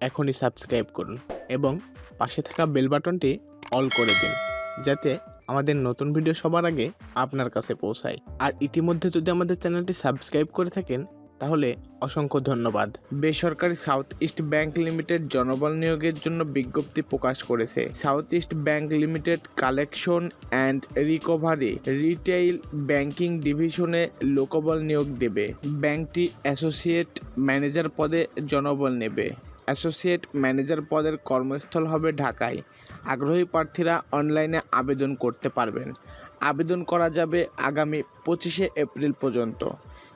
এখনই সাবস্ক্রাইব করুন এবং পাশে থাকা বেল বাটনটি অল করে দিন, যাতে আমাদের নতুন ভিডিও সবার আগে আপনার কাছে পৌঁছায়। আর ইতিমধ্যে যদি আমাদের চ্যানেলটি সাবস্ক্রাইব করে থাকেন, তাহলে অসংখ্য ধন্যবাদ। বেসরকারি সাউথ ইস্ট ব্যাংক লিমিটেড জনবল নিয়োগের জন্য বিজ্ঞপ্তি প্রকাশ করেছে। South East Bank Limited collection and recovery retail banking ডিভিশনে লোকবল নিয়োগ দেবে। ব্যাংকটি অ্যাসোসিয়েট ম্যানেজার পদে জনবল নেবে। অ্যাসোসিয়েট ম্যানেজার পদের কর্মস্থল হবে ঢাকায়। আগ্রহী প্রার্থীরা অনলাইনে আবেদন করতে পারবেন। আবেদন করা যাবে আগামী পঁচিশে এপ্রিল পর্যন্ত।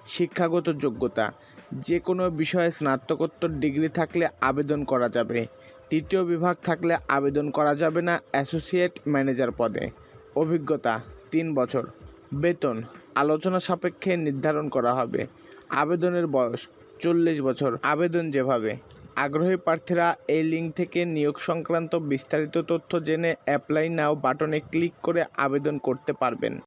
শিক্ষাগত যোগ্যতা যে কোনো বিষয়ে স্নাতকোত্তর ডিগ্রি থাকলে আবেদন করা যাবে। তৃতীয় বিভাগ থাকলে আবেদন করা যাবে না অ্যাসোসিয়েট ম্যানেজার পদে। অভিজ্ঞতা, তিন বছর। বেতন, আলোচনা সাপেক্ষে নির্ধারণ করা হবে। আবেদনের বয়স, চল্লিশ বছর। আবেদন যেভাবে আগ্রহী প্রার্থীরা এই লিঙ্ক থেকে নিয়োগ সংক্রান্ত বিস্তারিত তথ্য জেনে অ্যাপ্লাই নাও বাটনে ক্লিক করে আবেদন করতে পারবেন।